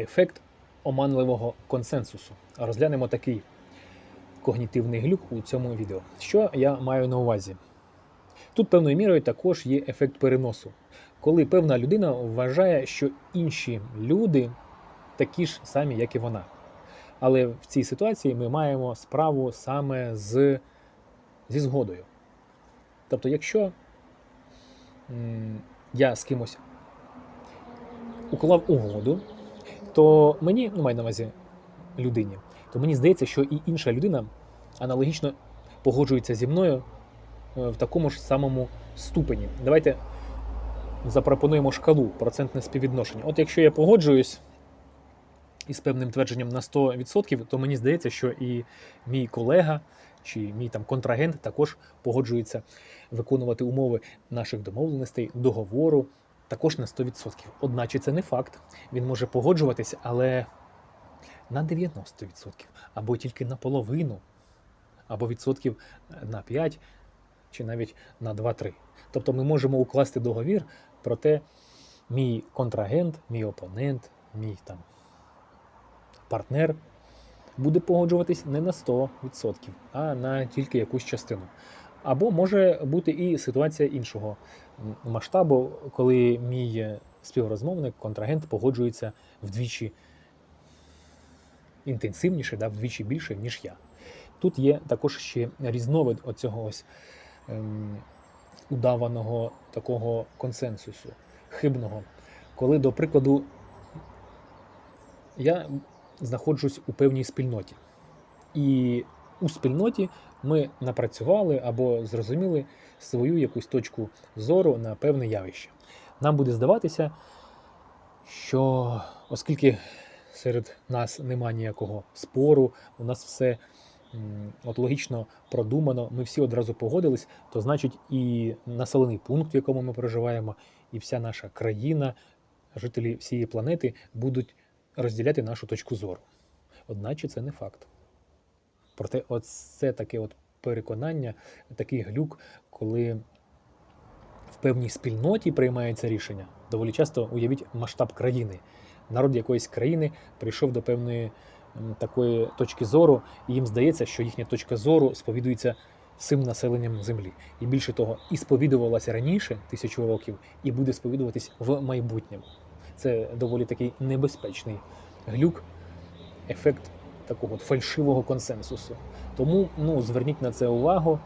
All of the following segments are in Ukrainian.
Ефект оманливого консенсусу. Розглянемо такий когнітивний глюк у цьому відео. Що я маю на увазі? Тут певною мірою також є ефект переносу, коли певна людина вважає, що інші люди такі ж самі, як і вона. Але в цій ситуації ми маємо справу саме з, зі згодою. Тобто, якщо я з кимось уклав угоду, то мені, ну маю на увазі людині, то мені здається, що і інша людина аналогічно погоджується зі мною е, в такому ж самому ступені. Давайте запропонуємо шкалу процентне співвідношення. От якщо я погоджуюсь із певним твердженням на 100%, то мені здається, що і мій колега чи мій там контрагент також погоджується виконувати умови наших домовленостей, договору також на 100%. Одначе це не факт. Він може погоджуватися, але на 90%, або тільки на половину, або відсотків на 5, чи навіть на 2-3. Тобто ми можемо укласти договір, проте мій контрагент, мій опонент, мій там партнер буде погоджуватись не на 100%, а на тільки якусь частину. Або може бути і ситуація іншого масштабу, коли мій співрозмовник, контрагент погоджується вдвічі інтенсивніше, да, вдвічі більше, ніж я. Тут є також ще різновид оцього ось ем, удаваного такого консенсусу, хибного. Коли, до прикладу, я знаходжусь у певній спільноті. І у спільноті ми напрацювали або зрозуміли свою якусь точку зору на певне явище. Нам буде здаватися, що оскільки серед нас нема ніякого спору, у нас все от логічно продумано, ми всі одразу погодились, то значить і населений пункт, в якому ми проживаємо, і вся наша країна, жителі всієї планети будуть розділяти нашу точку зору. Одначе це не факт. Проте, це таке от переконання, такий глюк, коли в певній спільноті приймається рішення. Доволі часто уявіть масштаб країни. Народ якоїсь країни прийшов до певної такої точки зору, і їм здається, що їхня точка зору сповідується всім населенням землі. І більше того, і сповідувалася раніше тисячу років, і буде сповідуватись в майбутньому. Це доволі такий небезпечний глюк, ефект такого от фальшивого консенсусу. Тому ну, зверніть на це увагу,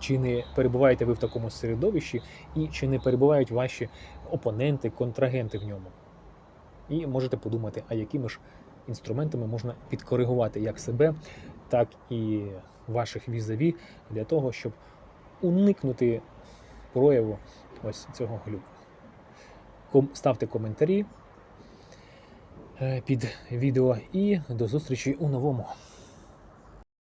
чи не перебуваєте ви в такому середовищі, і чи не перебувають ваші опоненти, контрагенти в ньому. І можете подумати, а якими ж інструментами можна підкоригувати як себе, так і ваших візаві для того, щоб уникнути прояву ось цього глюку. Ставте коментарі під відео і до зустрічі у новому.